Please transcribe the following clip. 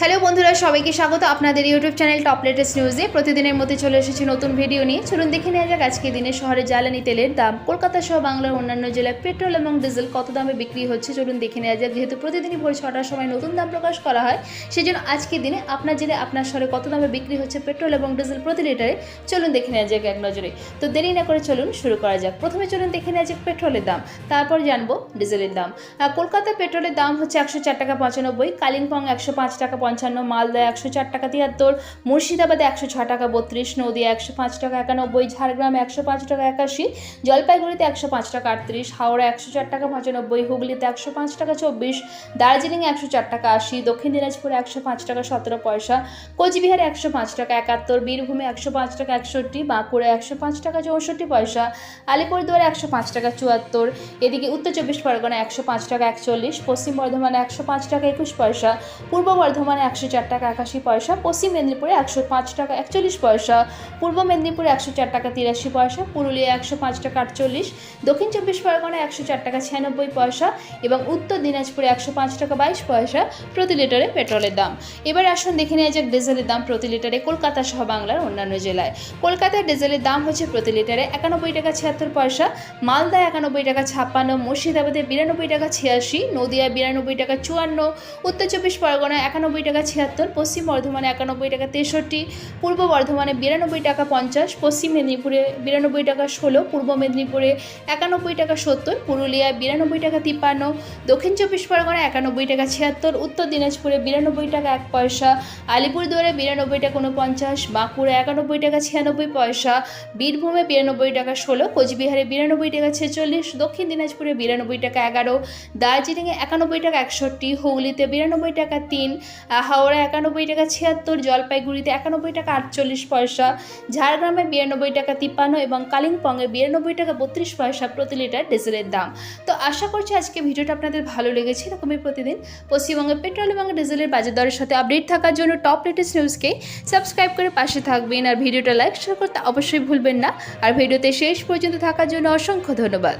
Hello বন্ধুরা, সবাইকে স্বাগত। আপনাদের ইউটিউব চ্যানেল টপ লেটেস্ট নিউজে। প্রতিদিনের মধ্যে চলে এসেছে নতুন ভিডিও নিয়ে। চলুন দেখে নেওয়া যাক আজকে দিনে শহরে জ্বালানি তেলের দাম। কলকাতা সহ বাংলার অন্যান্য জেলায় পেট্রোল এবং ডিজেল কত দামে বিক্রি হচ্ছে? চলুন দেখে নেওয়া যাক। যেহেতু প্রতিদিনই ভোর ছটার সময় নতুন দাম প্রকাশ করা হয় সেই জন্য আজকে দিনে আপনার জেলায় আপনার শহরে কত দামে বিক্রি হচ্ছে পেট্রোল এবং ডিজেল প্রতি লিটারে? চলুন দেখে নেওয়া যাক এক নজরে। তো দেরি না করে চলুন শুরু করা যাক। প্রথমে চলুন দেখে নেওয়া যাক পেট্রোলের দাম। তারপর জানব ডিজেলের দাম। কলকাতা পেট্রোলের দাম হচ্ছে একশো চার টাকা পঁচানব্বই, কালিম্পং একশো পাঁচ টাকা পঞ্চান্ন মালদা একশো চার টাকা তিয়াত্তর মুর্শিদাবাদে একশো ছ টাকা বত্রিশ নদিয়া একশো পাঁচ টাকা একানব্বই ঝাড়গ্রামে একশো পাঁচ টাকা একাশি জলপাইগুড়িতে একশো পাঁচ টাকা আটত্রিশ হাওড়া একশো চার টাকা পঁচানব্বই হুগলিতে একশো পাঁচ টাকা চব্বিশ দার্জিলিংয়ে একশো চার টাকা আশি দক্ষিণ দিনাজপুরে একশো পাঁচ টাকা সতেরো পয়সা কোচবিহারে একশো পাঁচ টাকা একাত্তর বীরভূমে একশো পাঁচ টাকা একষট্টি বাঁকুড়া একশো পাঁচ টাকা চৌষট্টি পয়সা আলিপুরদুয়ারে একশো পাঁচ টাকা চুয়াত্তর এদিকে উত্তর চব্বিশ পরগনা একশো পাঁচ টাকা একচল্লিশ পশ্চিম বর্ধমানে একশো পাঁচ টাকা একুশ পয়সা পূর্ব বর্ধমানে একশো চার টাকা একাশি পয়সা, পশ্চিম মেদিনীপুরে একশো পাঁচ টাকা একচল্লিশ পয়সা, পূর্ব মেদিনীপুরে একশো চার টাকা তিরাশি পয়সা, পুরুলিয়া একশো পাঁচ টাকা আটচল্লিশ, দক্ষিণ চব্বিশ পরগনা একশো চার টাকা ছিয়ানব্বই পয়সা এবং উত্তর দিনাজপুরে একশো পাঁচ টাকা বাইশ পয়সা প্রতি লিটারে পেট্রোলের দাম। এবার আসুন দেখে নেওয়া যাক ডিজেলের দাম প্রতি লিটারে কলকাতা সহ বাংলার অন্যান্য জেলায়। কলকাতায় ডিজেলের দাম হচ্ছে প্রতি লিটারে একানব্বই টাকা ছিয়াত্তর পয়সা মালদা একানব্বই টাকা ছাপ্পান্ন, মুর্শিদাবাদে বিরানব্বই টাকা ছিয়াশি, নদিয়ায় বিরানব্বই টাকা চুয়ান্ন, উত্তর চব্বিশ পরগনায় একানব্বই টাকা ছিয়াত্তর, পশ্চিম বর্ধমানে একানব্বই টাকা তেষট্টি, পূর্ব বর্ধমানে বিরানব্বই টাকা পঞ্চাশ, পশ্চিম মেদিনীপুরে বিরানব্বই টাকা ষোলো, পূর্ব মেদিনীপুরে একানব্বই টাকা সত্তর, পুরুলিয়ায় বিরানব্বই টাকা তিপ্পান্ন, দক্ষিণ চব্বিশ পরগনায় একানব্বই টাকা ছিয়াত্তর, উত্তর দিনাজপুরে বিরানব্বই টাকা এক পয়সা, আলিপুরদুয়ারে বিরানব্বই টাকা উনপঞ্চাশ বাঁকুড়া একানব্বই টাকা ছিয়ানব্বই পয়সা, বীরভূমে বিরানব্বই টাকা ষোলো, কোচবিহারে বিরানব্বই টাকা ছেচল্লিশ, দক্ষিণ দিনাজপুরে বিরানব্বই টাকা এগারো, দার্জিলিংয়ে একানব্বই টাকা একষট্টি, হুগলিতে বিরানব্বই টাকা তিন হাওড়া একানব্বই টাকা ছিয়াত্তর, জলপাইগুড়িতে একানব্বই টাকা আটচল্লিশ পয়সা, ঝাড়গ্রামে বিরানব্বই টাকা তিপ্পান্ন এবং কালিম্পংয়ে বিরানব্বই টাকা বত্রিশ পয়সা প্রতি লিটার ডিজেলের দাম। তো আশা করছি আজকে ভিডিওটা আপনাদের ভালো লেগেছে। এরকমই প্রতিদিন পশ্চিমবঙ্গের পেট্রোল এবং ডিজেলের বাজার দরের সাথে আপডেট থাকার জন্য টপ লেটেস্ট নিউজকে সাবস্ক্রাইব করে পাশে থাকবেন আর ভিডিওটা লাইক, শেয়ার করতে অবশ্যই ভুলবেন না। আর ভিডিওতে শেষ পর্যন্ত থাকার জন্য অসংখ্য ধন্যবাদ।